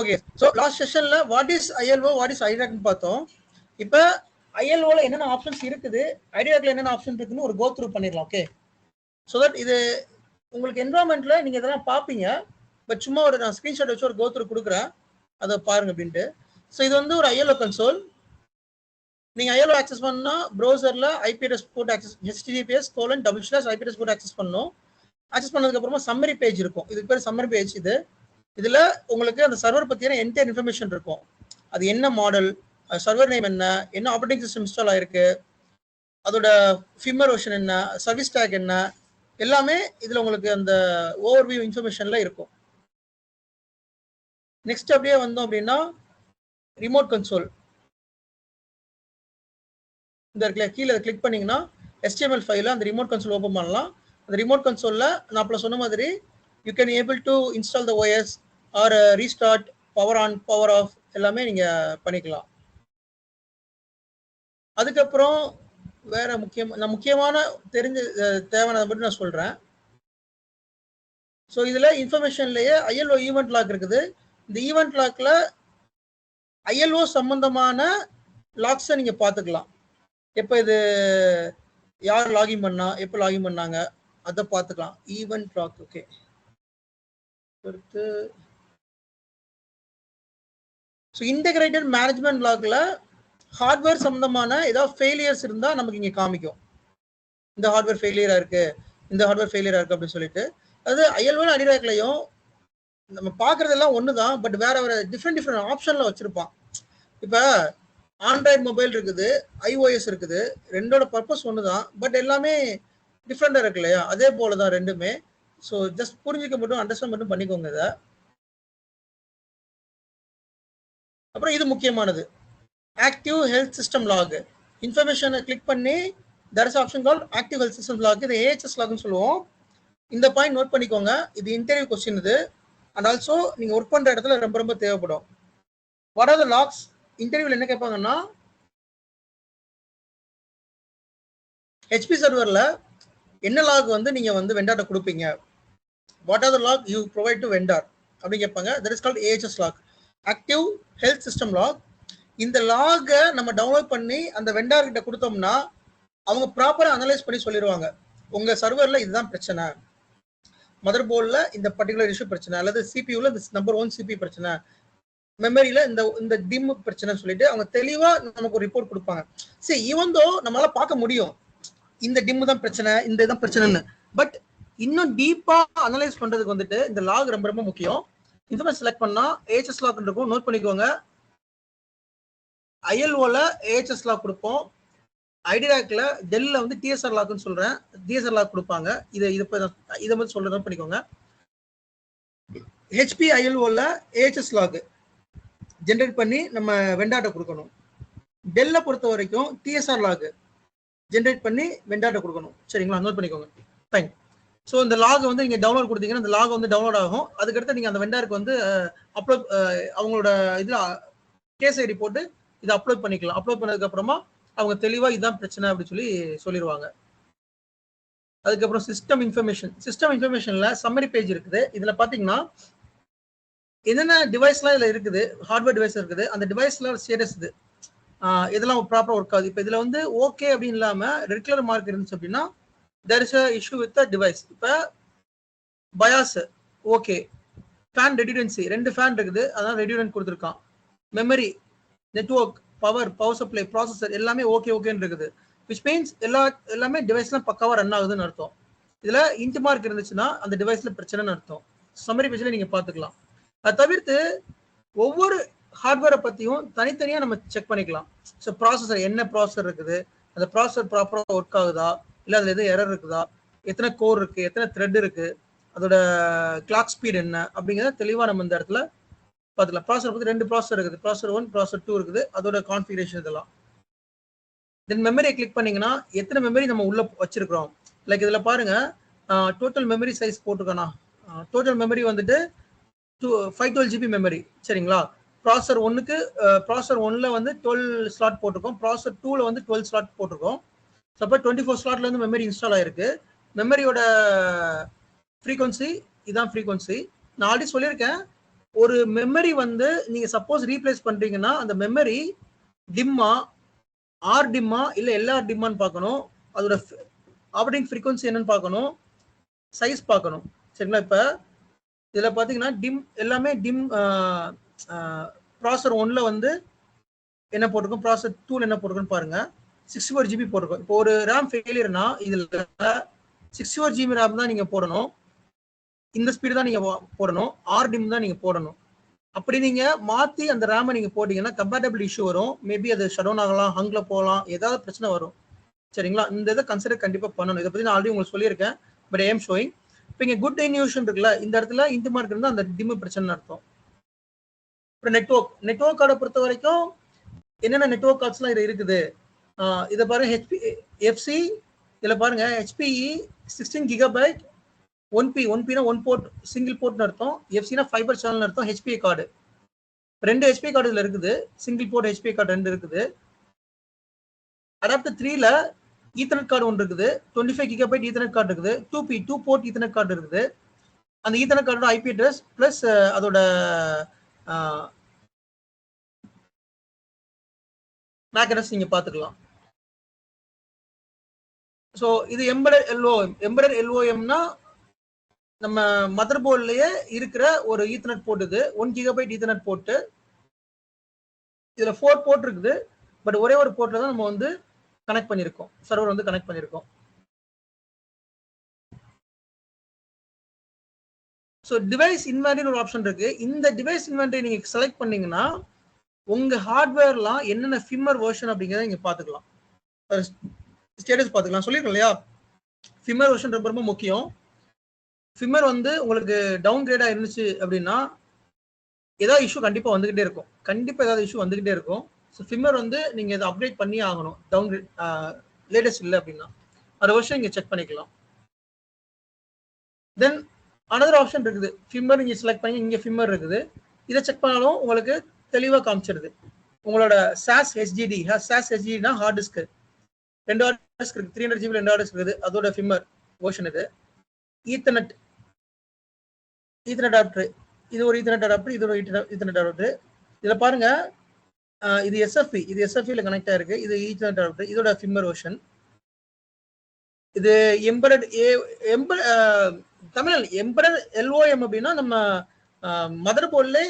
Okay so last செஷன்ல what is ILO what is ஐடாக்னு பார்த்தோம். இப்போ ஐஎல்ஓல என்னென்ன ஆப்ஷன்ஸ் இருக்குது? ஐடியாக்ல என்னென்ன ஆப்ஷன் இருக்குன்னு ஒரு கோ த்ரூ பண்ணிடலாம் ஓகே ஸோ தட் இது உங்களுக்கு என்வரான்மெண்ட்ல நீங்க இதெல்லாம் பார்ப்பீங்க. பட் சும்மா ஒரு நான் ஸ்கிரீன்ஷாட் வச்சு ஒரு கோ த்ரூ கொடுக்குறேன். அதை பாருங்க அப்படின்ட்டு. ஸோ இது வந்து ஒரு ஐஎல்ஓ கன்சோல் நீங்க ஐஎல்ஓ ஆக்சஸ் பண்ணா ப்ரௌசர்ல ஐபிஎஸ் போட்டு access HTTPS colon double slash IPs போட்டு ஆக்சஸ் பண்ணணும். ஆக்சஸ் பண்ணதுக்கு அப்புறமா சம்மரி பேஜ் இருக்கும். இதுக்கு பேர் சம்மரி பேஜ் இது. இதுல உங்களுக்கு அந்த சர்வர் பத்தியான என்டையர் இன்ஃபர்மேஷன் இருக்கும். அது என்ன மாடல் சர்வர் நேம் என்ன என்ன ஆப்ரேட்டிங் சிஸ்டம் இன்ஸ்டால் ஆயிருக்கு அதோட ஃபிம்மர் ஓஷன் என்ன சர்வீஸ் டேக் என்ன எல்லாமே இதுல உங்களுக்கு அந்த ஓவர்வியூ இன்ஃபர்மேஷன்ல இருக்கும். நெக்ஸ்ட் அப்படியே வந்தோம் அப்படின்னா ரிமோட் கன்சோல் இந்த இருக்குல்ல கீழே கிளிக் பண்ணீங்கன்னா எஸ்டிஎம்எல் ஃபைல அந்த ரிமோட் கன்சோல் ஓப்பன் பண்ணலாம். அந்த ரிமோட் கன்சோல்ல நான் அப்பல சொன்ன மாதிரி you can able to install the OS or restart power on power off எல்லாமே நீங்க பண்ணிக்கலாம். அதுக்கப்புறம் வேற முக்கியம் நான் முக்கியமான தெரிஞ்ச தேவையானதை மட்டும் நான் சொல்றேன். ஸோ இதுல இன்ஃபர்மேஷன்லயே ஐஎல்ஓ ஈவெண்ட் லாக் இருக்குது. இந்த ஈவெண்ட் லாக்ல ஐஎல்ஓ சம்பந்தமான லாக்ஸை நீங்க பார்த்துக்கலாம். எப்போ இது யார் லாகின் பண்ணா எப்போ லாகின் பண்ணாங்க அதை பார்த்துக்கலாம். ஈவெண்ட் லாக் ஓகே பொறுத்து. ஸோ இன்டகிரேட்டட் மேனேஜ்மெண்ட் லாக்ல ஹார்ட்வேர் சம்பந்தமான ஏதாவது ஃபெயிலியர்ஸ் இருந்தால் நமக்கு இங்கே காமிக்கும். இந்த ஹார்ட்வேர் ஃபெயிலியராக இருக்கு இந்த ஹார்ட்வேர் ஃபெயிலியராக இருக்கு அப்படின்னு சொல்லிட்டு. அது அயல்வன் அடிராக்லையும் நம்ம பார்க்குறதெல்லாம் ஒன்று தான் பட் வேற வேற டிஃப்ரெண்ட் டிஃப்ரெண்ட் ஆப்ஷன்ல வச்சிருப்பான். இப்போ ஆண்ட்ராய்டு மொபைல் இருக்குது ஐஓஎஸ் இருக்குது ரெண்டோட பர்பஸ் ஒன்று தான் பட் எல்லாமே டிஃப்ரெண்டாக இருக்கு இல்லையா? அதே போல தான் ரெண்டுமே. ஸோ ஜஸ்ட் புரிஞ்சுக்க மட்டும் அண்டர்ஸ்டாண்ட் மட்டும் பண்ணிக்கோங்க இதை. அப்புறம் இது முக்கியமானது. ஆக்டிவ் ஹெல்த் சிஸ்டம் லாக் இன்ஃபர்மேஷனை கிளிக் பண்ணி there is option call active health system log இது ஏஹெச்எஸ் லாக்னு சொல்லுவோம். இந்த பாயிண்ட் நோட் பண்ணிக்கோங்க. இது இன்டர்வியூ கொஸ்டின் இது. அண்ட் ஆல்சோ நீங்கள் ஒர்க் பண்ணுற இடத்துல ரொம்ப ரொம்ப தேவைப்படும். வாட் ஆர் த லாக்ஸ் இன்டர்வியூவில் என்ன கேட்பாங்கன்னா ஹெச்பி சர்வரில் என்ன லாக் வந்து நீங்கள் வந்து வெண்டாட்ட கொடுப்பீங்க? What are the log you provide to vendor அப்படின்னு கேட்பாங்க. That is called AHS log active health system log இந்த லாகை நம்ம டவுன்லோட் பண்ணி அந்த வெண்டார் கிட்ட கொடுத்தோம்னா அவங்க ப்ராப்பராக அனலைஸ் பண்ணி சொல்லிடுவாங்க. உங்க சர்வர்ல இதுதான் பிரச்சனை. மதர் போர்டில் இந்த பர்டிகுலர் இஷ்யூ பிரச்சனை. அல்லது சிபியூல இந்த நம்பர் ஒன் சிபி பிரச்சனை. மெமரியில இந்த இந்த டிம் பிரச்சனை சொல்லிட்டு அவங்க தெளிவாக நமக்கு ஒரு ரிப்போர்ட் கொடுப்பாங்க. சரி இவன்தோ நம்மளால பார்க்க முடியும். இந்த டிம்மு தான் பிரச்சனை இந்த இதான் பிரச்சனைன்னு. பட் இன்னும் டீப்பா அனலைஸ் பண்றதுக்கு வந்துட்டு இந்த லாக் ரொம்ப ரொம்ப முக்கியம். இன்ஃபர்மேஷன் செலக்ட் பண்ணா ஏஹெச்எஸ் லாக் இருக்கும். நோட் பண்ணிக்கோங்க. ஐஎல்ஓல ஏஹெச்எஸ் லாக் கொடுப்போம். ஐடிராக்ல டெல்ல வந்து டிஎஸ்ஆர் லாக்னு சொல்றேன். டிஎஸ்ஆர் லாக் கொடுப்பாங்க. இதை இதை இதை மட்டும் சொல்றது நோட் பண்ணிக்கோங்க. ஹெச்பி ஐஎல்ஓல ஏஹெச்எஸ் லாக் ஜென்ரேட் பண்ணி நம்ம வெண்டாட்ட கொடுக்கணும். டெல்ல பொறுத்த வரைக்கும் டிஎஸ்ஆர் லாக் ஜென்ரேட் பண்ணி வெண்டாட்ட கொடுக்கணும். சரிங்களா? நோட் பண்ணிக்கோங்க. தேங்க்யூ ஸோ இந்த லாக் வந்து நீங்க டவுன்லோட் கொடுத்தீங்கன்னா இந்த லாக் வந்து டவுன்லோட் ஆகும். அதுக்கடுத்து நீங்க அந்த வெண்டாருக்கு வந்து அப்லோட் அவங்களோட இதுல கேஸ் ஐடி போட்டு இதை அப்லோட் பண்ணிக்கலாம். அப்லோட் பண்ணதுக்கு அப்புறமா அவங்க தெளிவா இதுதான் பிரச்சனை அப்படின்னு சொல்லி சொல்லிடுவாங்க அதுக்கப்புறம் சிஸ்டம் இன்ஃபர்மேஷன் சிஸ்டம் இன்ஃபர்மேஷன்ல சம்மரி பேஜ் இருக்குது. இதுல பாத்தீங்கன்னா என்னென்ன டிவைஸ்லாம் இதுல இருக்குது? ஹார்ட்வேர் டிவைஸ் இருக்குது. அந்த டிவைஸ்ல ஸ்டேட்டஸ் இது. இதெல்லாம் ப்ராப்பராக ஒர்க் ஆகுது. இப்போ இதில் வந்து ஓகே அப்படின்னு இல்லாமல் ரெகுலர் மார்க் இருந்துச்சு அப்படின்னா there is a issue with device இப்போ பயாஸ் ஓகே ஃபேன் ரெடியூடன்சி ரெண்டு ஃபேன் இருக்குது அதான் ரெடியூடன்ட் கொடுத்துருக்கான். Memory network power power supply processor எல்லாமே ஓகே ஓகேன்னு இருக்குது. விச் மீன்ஸ் எல்லா எல்லாமே டிவைஸ்லாம் பக்காவாக ரன் ஆகுதுன்னு அர்த்தம். இதில் இன்ட் மார்க் இருந்துச்சுன்னா அந்த டிவைஸில் பிரச்சனைன்னு அர்த்தம். சம்மரி பேஜில் நீங்கள் பார்த்துக்கலாம் அதை தவிர்த்து ஒவ்வொரு ஹார்ட்வேரை பற்றியும் தனித்தனியாக நம்ம செக் பண்ணிக்கலாம். ஸோ ப்ராசஸர் என்ன ப்ராசஸர் இருக்குது? அந்த ப்ராசஸர் ப்ராப்பராக ஒர்க் ஆகுதா? இல்லை அதில் எதுவும் எரர் இருக்குதா? எத்தனை கோர் இருக்குது எத்தனை த்ரெட் இருக்குது அதோட கிளாக் ஸ்பீட் என்ன? அப்படிங்கிறத தெளிவாக நம்ம இந்த இடத்துல பார்த்துக்கலாம். ப்ராசர் பற்றி ரெண்டு ப்ராசர் இருக்குது. ப்ராசர் ஒன் ப்ராசர் டூ இருக்குது. அதோட கான்ஃபிகரேஷன் இதெல்லாம். தென் மெமரியை கிளிக் பண்ணிங்கன்னா எத்தனை மெமரி நம்ம உள்ளே வச்சுருக்குறோம்? லைக் இதில் பாருங்கள் டோட்டல் மெமரி சைஸ் போட்டிருக்கோண்ணா டோட்டல் மெமரி வந்துட்டு two five twelve GB memory சரிங்களா? ப்ராசர் ஒன்றுக்கு ப்ராசர் ஒன்ல வந்து டுவெல் ஸ்லாட் போட்டிருக்கோம். ப்ராசர் டூவில் வந்து டுவெல் ஸ்லாட் போட்டிருக்கோம். சப்போஸ் டுவெண்ட்டி ஃபோர் ஸ்லாட்ல இருந்து மெமரி இன்ஸ்டால் ஆயிருக்கு. மெமரியோட ஃப்ரீக்வன்சி இதான் ஃப்ரீக்வன்சி நான் ஆல்ரெடி சொல்லியிருக்கேன். ஒரு மெமரி வந்து நீங்க சப்போஸ் ரீப்ளேஸ் பண்றீங்கன்னா அந்த மெமரி டிம்மா ஆர் டிம்மா இல்ல எல்ஆர் டிம்மான்னு பார்க்கணும். அதோட ஆப்ரேட்டிங் ஃப்ரீக்வன்சி என்னன்னு பார்க்கணும். சைஸ் பார்க்கணும். சரிங்களா இப்போ? இதுல பாத்தீங்கன்னா டிம் எல்லாமே டிம் ப்ராசர் ஒன்ல வந்து என்ன போட்டிருக்கும்? ப்ராசர் டூல என்ன போட்டிருக்குன்னு பாருங்க. சிக்ஸ்டி ஃபோர் ஜிபி போட்டிருக்கோம். இப்போ ஒரு ரேம் ஃபெயிலியர்னா இதில் சிக்ஸ்டி ஃபோர் ஜிபி ரேம் தான் நீங்கள் போடணும். இந்த ஸ்பீடு தான் நீங்கள் போடணும். ஆர்டிம் தான் நீங்கள் போடணும். அப்படி நீங்கள் மாற்றி அந்த ரேமை நீங்கள் போட்டிங்கன்னா கம்பேட்டபிள் இஷ்யூ வரும். மேபி அது ஷட் டவுன் ஆகலாம் ஹங்கில் போகலாம் ஏதாவது பிரச்சனை வரும். சரிங்களா? இந்த இதை கன்சிடர் கண்டிப்பாக பண்ணணும். இதை பற்றி நான் ஆல்ரெடி உங்களுக்கு சொல்லியிருக்கேன். பட் ஏம் ஷோயிங் இப்போ இங்கே குட் இன்யூஷன் இருக்குல்ல இந்த இடத்துல இந்த மார்க் இருந்தால் அந்த டிம்மு பிரச்சனை அர்த்தம். அப்புறம் நெட்ஒர்க் நெட்ஒர்க் கார்டை பொறுத்த வரைக்கும் என்னென்ன நெட்ஒர்க் கார்ட்ஸ்லாம் இது இருக்குது? இதை பாருங்க ஹெச்பி எஃப்சி இதில் பாருங்க HPE sixteen gigabyte one P one பினா ஒன் போர்ட் சிங்கிள் போர்ட்னு அர்த்தம். எஃப்சினா ஃபைபர் சேனல் அர்த்தம் ஹெச்பி கார்டு ரெண்டு ஹெச்பி கார்டு இதில் இருக்குது. சிங்கிள் போர்ட் ஹெச்பி கார்டு ரெண்டு இருக்குது. அடாப்டர் த்ரீல ஈத்தனட் கார்டு ஒன்று இருக்குது. Twenty five gigabyte ethernet card இருக்குது. Two P two port ethernet card இருக்குது. அந்த ஈத்தனட் கார்டோட ஐபி அட்ரஸ் ப்ளஸ் அதோட மேக் அட்ரஸ் நீங்க பாத்துக்கலாம். ஸோ இது எம்படர் எல்ஓஎம் எம்படர் எல்ஓஎம்னா நம்ம மதர் போர்ட்லயே இருக்கிற ஒரு ஈத்தர்நெட் போர்ட் இது. ஒன் கிகாபைட் ஈத்தர்நெட் போர்ட்டு இதுல ஃபோர் போர்ட் இருக்குது. பட் ஒரே ஒரு போர்ட்ல தான் நம்ம வந்து கனெக்ட் பண்ணியிருக்கோம் சர்வர் வந்து கனெக்ட் பண்ணியிருக்கோம் ஸோ டிவைஸ் இன்வென்ட்ரின்னு ஒரு ஆப்ஷன் இருக்கு. இந்த டிவைஸ் இன்வென்ட்ரி நீங்க செலக்ட் பண்ணீங்கன்னா உங்க ஹார்ட்வேர்லாம் என்னென்ன ஃபிம்மர் வெர்ஷன் அப்படிங்கிறத இங்க பாத்துக்கலாம். ஸ்டேட்டஸ் பாத்துக்கலாம். சொல்லிருக்கோம் இல்லையா? ஃபிம்மர் வெர்ஷன் ரொம்ப ரொம்ப முக்கியம். ஃபிம்மர் வந்து உங்களுக்கு டவுன் கிரேடா இருந்துச்சு அப்படின்னா ஏதாவது இஷ்யூ கண்டிப்பா வந்துகிட்டே இருக்கும். கண்டிப்பா ஏதாவது இஷ்யூ வந்துகிட்டே இருக்கும். ஸோ ஃபிம்மர் வந்து நீங்க இதை அப்டேட் பண்ணி ஆகணும். டவுன் கிரேட் லேட்டஸ்ட் இல்லை அப்படின்னா. அந்த வருஷம் இங்கே செக் பண்ணிக்கலாம். தென் அனதர் ஆப்ஷன் இருக்குது. ஃபிம்மர் நீங்கள் செலக்ட் பண்ணி இங்கே ஃபிம்மர் இருக்குது. இதை செக் பண்ணாலும் உங்களுக்கு தெளிவாக காமிச்சிருது. உங்களோட சாஸ் ஹெச்டிடி சாஸ் ஹெச்டினா ஹார்ட் டிஸ்க் ரெண்டு ஹார்ட் டிஸ்க் இருக்குது த்ரீ ஹண்ட்ரட் ஜிபி ரெண்டு ஹார்ட் டிஸ்க் இருக்குது. அதோட ஃபிம்மர் ஓஷன் இது. ஈத்தனட் ஈத்தனட் அடாப்டர் இது ஒரு ஈத்தனட் அடாப்டர் இது ஒரு ஈத்தனட் அடாப்டர் இதில் பாருங்க இது எஸ்எஃப்பி இது எஸ்எஃப்பியில் கனெக்ட் ஆயிருக்கு. இது ஈத்தனட் அடாப்டர் இதோட ஃபிம்மர் ஓஷன் இது எம்பரட் ஏ எம்ப தமிழ் எம்பரட் எல்ஓஎம் அப்படின்னா நம்ம மதர் போர்ட்ல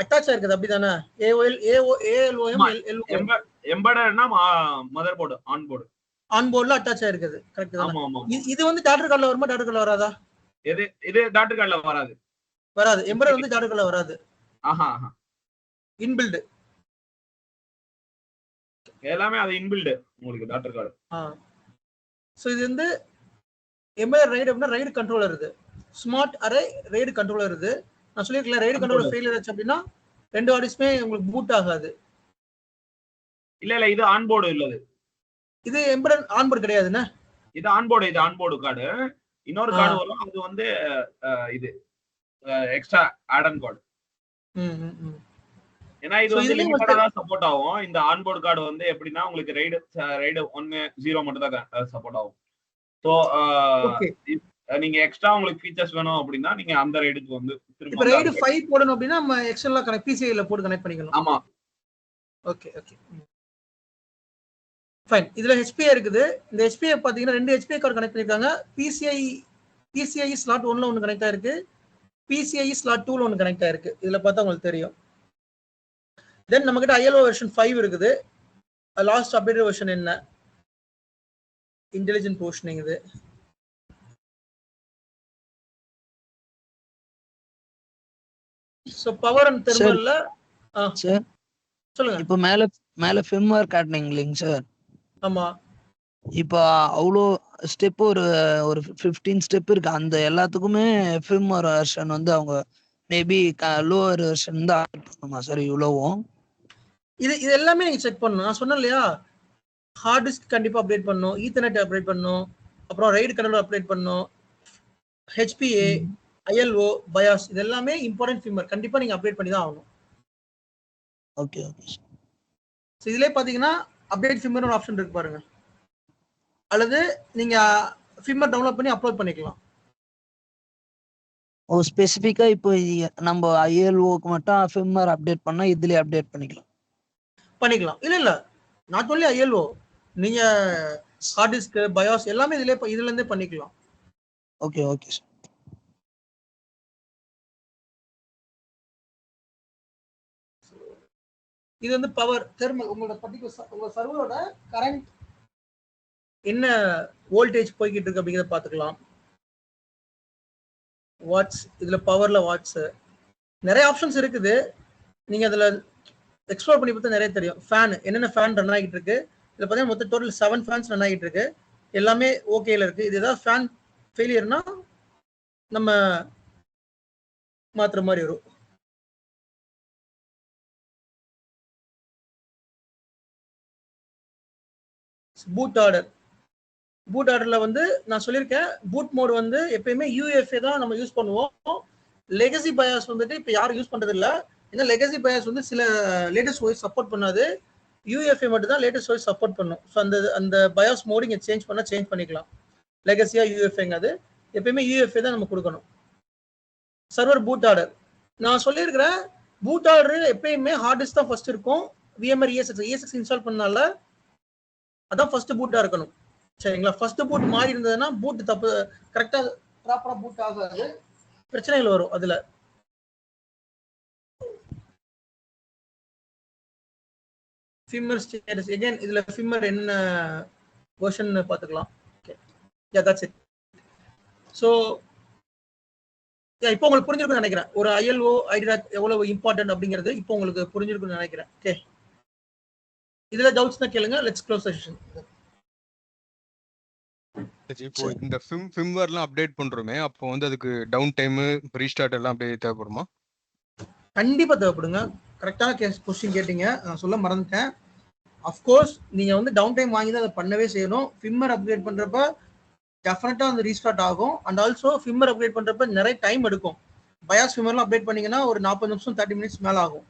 அட்டாச் ஆயிருக்குது அப்படிதானே? AOL AO ALOM. LOM எம்படர்னா mother board on board on போர்ட்ல அட்டாச் ஆயிருக்குது கரெக்ட் தானே? இது வந்து டாக்டர் கார்டில் வருமா டாக்டர் கார்டில் வராதா? இது இது டாக்டர் கார்டுல வராது. வராது. எம்பரட் வந்து டாக்டர் கார்டில் வராது. ஆஹா ஆஹா. இன்பில்டு எல்லாமே அது இன்பில்டு உங்களுக்கு டாக்டர் கார்டு ஸோ இது வந்து எம்பரட் ரைடு அப்படின்னா ரைடு கண்ட்ரோலர் இது. ஸ்மார்ட் அரே ரைடு கண்ட்ரோலர் இது. நான் சொல்லியிருக்கல ரைடு கண்ட்ரோலர் ஃபெயிலியர் ஆச்சு அப்படின்னா ரெண்டு ஆடிஸ்மே உங்களுக்கு பூட் ஆகாது. இல்ல இல்ல இது ஆன் போர்டு இல்லது இது எம்பரட் ஆன்போர்டு கிடையாதுண்ணே இது ஆன் போர்டு இது ஆன் போர்டு கார்டு இன்னொரு. கார்டு வரும் அது வந்து இது எக்ஸ்ட்ரா ஆடன் கார்டு ஏன்னா இது வந்து லிமிட்டடா தான் சப்போர்ட் ஆகும். இந்த ஆன் போர்டு கார்டு வந்து எப்படின்னா உங்களுக்கு ரைடு ரைடு ஒன்னு ஜீரோ மட்டும் தான் சப்போர்ட் ஆகும். ஸோ நீங்க எக்ஸ்ட்ரா உங்களுக்கு ஃபீச்சர்ஸ் வேணும் அப்படின்னா நீங்க அந்த ரைடுக்கு வந்து இப்போ ரைடு ஃபைவ் போடணும் அப்படின்னா நம்ம எக்ஸ்டர்னலாக கனெக்ட் பிசிஐல போட்டு கனெக்ட் பண்ணிக்கணும். ஆமா. ஓகே ஓகே ஃபைன் இதுல ஹெச்பிஐ இருக்குது. இந்த ஹெச்பிஐ பாத்தீங்கன்னா ரெண்டு ஹெச்பிஐ கார்டு கனெக்ட் பண்ணிருக்காங்க. பிசிஐ பிசிஐ ஸ்லாட் ஒன்ல ஒன்று கனெக்ட் ஆயிருக்கு. பிசிஐ ஸ்லாட் டூல ஒன்று கனெக்ட் ஆயிருக்கு. இதுல பார்த்தா உங்களுக்கு தெரியும். தென் நம்ம கிட்ட ஐஎல்ஓ வெர்ஷன் ஃபைவ் இருக்குது. லாஸ்ட் அப்டேட் வெர்ஷன் என்ன? இன்டெலிஜென்ட் போர்ஷனிங் இது. ஸோ பவர் அண்ட் தெர்மல்ல சார் சொல்லுங்க. இப்போ மேல மேல ஃபிம்வர் காட்டினீங்க இல்லைங்க சார் ஆமா. இப்போ அவ்வளோ ஸ்டெப் ஒரு ஒரு ஃபிஃப்டீன் ஸ்டெப் இருக்கு. அந்த எல்லாத்துக்குமே ஃபிம்வர் வெர்ஷன் வந்து அவங்க மேபி லோவர் வெர்ஷன் தான் ஆட் பண்ணுமா சார் இவ்வளவும்? இது இது எல்லாமே நீங்க செக் பண்ணணும். நான் சொன்னேன் இல்லையா? ஹார்ட் டிஸ்க் கண்டிப்பா அப்டேட் பண்ணணும். ஈத்தர்நெட் அப்டேட் பண்ணணும். அப்புறம் ரைடு கண்ட்ரோல் அப்டேட் பண்ணணும். ஹெச்பிஏ ஐஎல்ஓ பயாஸ் இது எல்லாமே இம்பார்ட்டன்ட் ஃபிம்மர் கண்டிப்பா நீங்க அப்டேட் பண்ணி தான் ஆகணும் ஓகே ஓகே ஸோ இதுலயே பாத்தீங்கன்னா அப்டேட் ஃபிம்மர் ஒரு ஆப்ஷன் இருக்கு பாருங்க. அல்லது நீங்க ஃபிம்மர் டவுன்லோட் பண்ணி அப்லோட் பண்ணிக்கலாம். ஓ ஸ்பெசிஃபிக்கா இப்போ நம்ம ஐஎல்ஓக்கு மட்டும் ஃபிம்மர் அப்டேட் பண்ணா இதுலயே அப்டேட் பண்ணிக்கலாம். பண்ணிக்கலாம். இல்ல இல்ல. நாட் ஒன்லி ஐஎல்ஓ நீங்க ஹார்ட் டிஸ்க் பயாஸ் எல்லாமே இதுல இதுல இருந்தே பண்ணிக்கலாம். ஓகே ஓகே சார் இது வந்து பவர் தெர்மல் உங்களோட பர்டிகுலர் உங்க சர்வரோட கரண்ட் என்ன வோல்டேஜ் போய்கிட்டு இருக்கு அப்படிங்கிறத பார்த்துக்கலாம். வாட்ஸ் இதில் பவரில் வாட்ஸ் நிறைய ஆப்ஷன்ஸ் இருக்குது. நீங்கள் அதில் எக்ஸ்ப்ளோர் பண்ணி பார்த்தா நிறைய தெரியும். ஃபேன் என்னென்ன ஃபேன் ரன் ஆகிட்டு இருக்கு? இதில் பார்த்தீங்கன்னா மொத்தம் டோட்டல் செவன் ஃபேன்ஸ் ரன் ஆகிட்டு இருக்கு. எல்லாமே ஓகேல இருக்கு. இது ஏதாவது ஃபேன் ஃபெயிலியர்னா நம்ம மாத்துற மாதிரி வரும். பூட் ஆர்டர் பூட் ஆர்டர்ல வந்து நான் சொல்லியிருக்கேன் பூட் மோட் வந்து எப்பயுமே யூஎஃப்ஏ தான் நம்ம யூஸ் பண்ணுவோம். லெகசி பயாஸ் வந்துட்டு இப்போ யாரும் யூஸ் பண்றது இல்லை ஏன்னா லெகசி பயாஸ் வந்து சில லேட்டஸ்ட் ஓய்ஸ் சப்போர்ட் பண்ணாது. யூஎஃப்ஏ மட்டும் தான் லேட்டஸ்ட் ஓய்ஸ் சப்போர்ட் பண்ணும். ஸோ அந்த அந்த பயாஸ் மோட் இங்கே சேஞ்ச் பண்ணால் சேஞ்ச் பண்ணிக்கலாம். லெகசியா யூஎஃப்ஏங்கிறது எப்பயுமே யூஎஃப்ஏ தான் நம்ம கொடுக்கணும். சர்வர் பூட் ஆர்டர் நான் சொல்லியிருக்கிறேன் பூட் ஆர்டர் எப்பயுமே ஹார்ட் டிஸ்க் தான் ஃபர்ஸ்ட் இருக்கும். விஎம்ஆர் இஎஸ்எக்ஸ் இஎஸ்எக்ஸ் இன்ஸ்டால் பண்ணனால அதான் ஃபர்ஸ்ட் பூட்டா இருக்கணும். சரிங்களா? ஃபர்ஸ்ட் பூட் மாறி இருந்ததுன்னா பூட் தப்பு கரெக்டா ப்ராப்பரா பூட் ஆகாது. பிரச்சனைகள் வரும் அதுல. ஃபிம்மர் ஸ்டேட்டஸ் எகைன் இதுல ஃபிம்மர் என்ன வெர்ஷன் பார்த்துக்கலாம். Okay yeah that's it so இப்போ உங்களுக்கு புரிஞ்சிருக்கும்னு நினைக்கிறேன். ஒரு ஐஎல்ஓ ஐடியா எவ்வளவு இம்பார்ட்டன்ட் அப்படிங்கிறது இப்போ உங்களுக்கு புரிஞ்சிருக்கும்னு நினைக்கிறேன். ஓகே இதுல டவுட்ஸ்னா கேளுங்க லெட்ஸ் க்ளோஸ் செஷன் இப்போ இந்த ஃபிம் ஃபிம்வேர்லாம் அப்டேட் பண்றோமே அப்போ வந்து அதுக்கு டவுன் டைம் ரீஸ்டார்ட் எல்லாம் அப்படியே தேவைப்படுமா? கண்டிப்பா தேவைப்படுங்க. கரெக்டான கேஸ் கொஸ்டின் கேட்டீங்க. நான் சொல்ல மறந்துட்டேன். அஃப்கோர்ஸ் நீங்க வந்து டவுன் டைம் வாங்கி தான் அதை பண்ணவே செய்யணும். ஃபிம்மர் அப்கிரேட் பண்றப்ப டெஃபினட்டா வந்து ரீஸ்டார்ட் ஆகும். அண்ட் ஆல்சோ ஃபிம்மர் அப்கிரேட் பண்றப்ப நிறைய டைம் எடுக்கும். பயாஸ் ஃபிம்மர்லாம் அப்டேட் பண்ணீங்கன்னா ஒரு நாற்பது நிமிஷம் தேர்ட்டி மினிட்ஸ் மேல ஆகும்.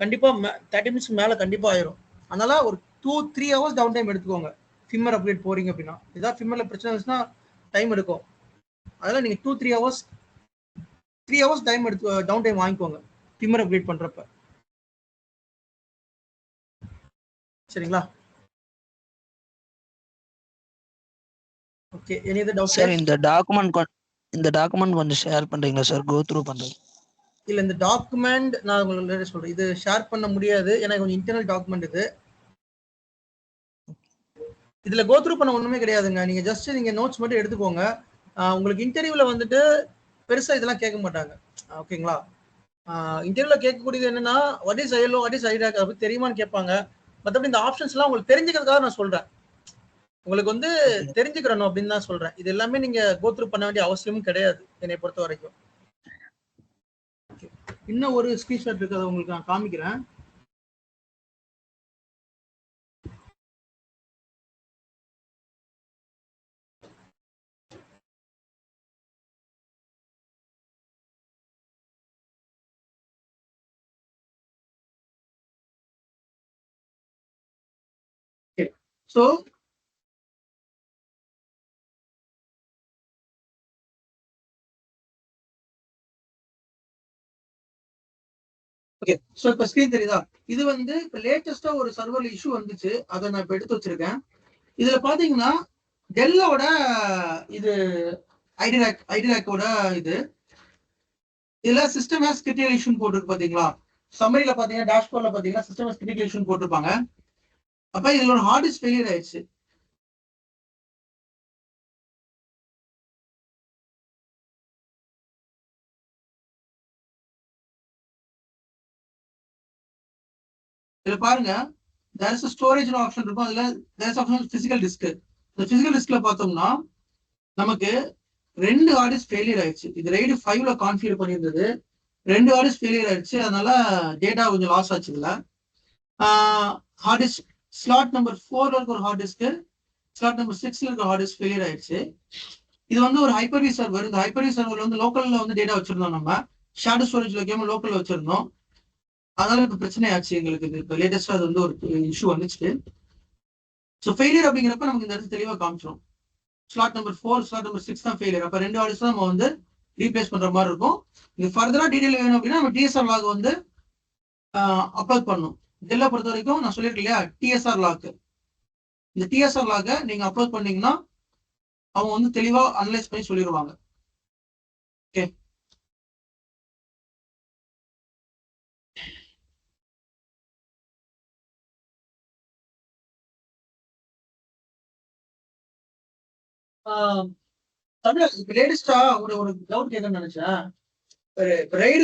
கண்டிப்பா தேர்ட்டி மினிட்ஸ் மேல கண்டிப்பா ஆயிரும். அதனால ஒரு two three hours down time எடுத்துக்கோங்க. ஃபிம்மர் அப்கிரேட் போறீங்க அப்படின்னா. ஏதாவது ஃபிம்மர்ல பிரச்சனை இருந்துச்சுன்னா டைம் எடுக்கும். அதனால நீங்க two three hours three hours time எடுத்து டவுன் டைம் வாங்கிக்கோங்க. ஃபிம்மர் அப்கிரேட் பண்றப்ப. சரிங்களா? ஓகே எனி டவுட் சார் இந்த டாக்குமெண்ட் இந்த டாக்குமெண்ட் கொஞ்சம் ஷேர் பண்றீங்களா சார் கோ த்ரூ பண்றது இல்ல இந்த டாக்குமெண்ட் நான் உங்களுக்கு சொல்றேன். இது ஷேர் பண்ண முடியாது. ஏன்னா கொஞ்சம் இன்டர்னல் டாக்குமெண்ட் இது. இதுல கோ த்ரூ பண்ண ஒண்ணுமே கிடையாதுங்க. நீங்க ஜஸ்ட் நீங்க நோட்ஸ் மட்டும் எடுத்துக்கோங்க. உங்களுக்கு இன்டர்வியூல வந்துட்டு பெருசா இதெல்லாம் கேட்க மாட்டாங்க. ஓகேங்களா இன்டர்வியூல கேட்கக்கூடியது என்னன்னா what is ILO what is iDRAC பத்தி தெரியுமான்னு கேட்பாங்க. மற்றபடி இந்த ஆப்ஷன்ஸ் எல்லாம் உங்களுக்கு தெரிஞ்சுக்கிறதுக்காக நான் சொல்றேன். உங்களுக்கு வந்து தெரிஞ்சுக்கிறணும் அப்படின்னு தான் சொல்றேன். இது எல்லாமே நீங்க கோ த்ரூ பண்ண வேண்டிய அவசியமும் கிடையாது என்னை பொறுத்த வரைக்கும். இன்னும் ஒரு ஸ்கிரீன்ஷாட் இருக்கு அதை உங்களுக்கு நான் காமிக்கிறேன். So ஓகே சோ இப்ப ஸ்கிரீன் தெரியுதா இது வந்து இப்ப லேட்டஸ்டா ஒரு சர்வர் இஷ்யூ வந்துச்சு. அதை நான் இப்ப எடுத்து வச்சிருக்கேன். இதுல பாத்தீங்கன்னா டெல்லோட இது ஐடிராக் ஐடிராக்கோட இது. இதுல சிஸ்டம் ஹேஸ் கிரிட்டிகல் இஷ்யூ போட்டிருக்கு பாத்தீங்களா? சம்மரியில பாத்தீங்கன்னா டேஷ்போர்ட்ல பாத்தீங்கன்னா சிஸ்டம் ஹேஸ் கிரிட்டிகல் இஷ்யூ போட்டிருப்பாங்க. அப்ப இதுல ஒரு ஹார்ட் டிஸ்க் ஃபெயிலியர் ஆயிடுச்சு. இதுல பாருங்க. தேர் இஸ் ஸ்டோரேஜ் ஆப்ஷன் இருக்கும். அதுல there is option physical disk இந்த பிசிக்கல் டிஸ்க்ல பார்த்தோம்னா நமக்கு ரெண்டு ஹார்டிஸ் ஃபெயிலியர் ஆயிடுச்சு. இது ரைடு ஃபைவ்ல கான்ஃபிகர் பண்ணியிருந்தது. ரெண்டு ஹார்டிஸ் ஃபெயிலியர் ஆயிடுச்சு. அதனால டேட்டா கொஞ்சம் லாஸ் ஆச்சு இதுல. ஹார்ட் டிஸ்க் ஸ்லாட் நம்பர் ஃபோர்ல இருக்க ஒரு ஹார்ட் டிஸ்க் ஸ்லாட் நம்பர் சிக்ஸ்ல இருக்க ஹார்ட் டிஸ்க் ஃபெயிலியர் ஆயிடுச்சு. இது வந்து ஒரு ஹைப்பர்வி சர்வர் இந்த ஹைப்பர்வி சர்வர்ல வந்து லோக்கல்ல வந்து டேட்டா வச்சிருந்தோம் நம்ம. ஷேடோ ஸ்டோரேஜ் வைக்காம லோக்கல்ல வச்சிருந்தோம். அதனால இப்ப பிரச்சனை ஆச்சு எங்களுக்கு. இது இப்போ லேட்டஸ்டா அது வந்து ஒரு இஷ்யூ வந்துச்சு. ஸோ ஃபெயிலியர் அப்படிங்கிறப்ப நமக்கு இந்த இடத்துல தெளிவா காமிச்சிடும் slot number four slot number six தான் ஃபெயிலியர் அப்ப ரெண்டு ஆடிஸ் தான் நம்ம வந்து ரீப்ளேஸ் பண்ற மாதிரி இருக்கும். இது ஃபர்தரா டீடைல் வேணும் அப்படின்னா நம்ம டிஎஸ்ஆர் லாக் வந்து அப்லோட் பண்ணும் இதெல்லாம் பொறுத்த வரைக்கும் நான் சொல்லியிருக்கேன் இல்லையா டிஎஸ்ஆர் லாக்கு இந்த டிஎஸ்ஆர் லாக்கை நீங்க அப்லோட் பண்ணீங்கன்னா அவங்க வந்து தெளிவா அனலைஸ் பண்ணி சொல்லிடுவாங்க ஓகே தமிழ் இப்ப லேட்டஸ்டா ஒரு ஒரு டவுட் கேட்கணும்னு நினைச்சேன். ரைடு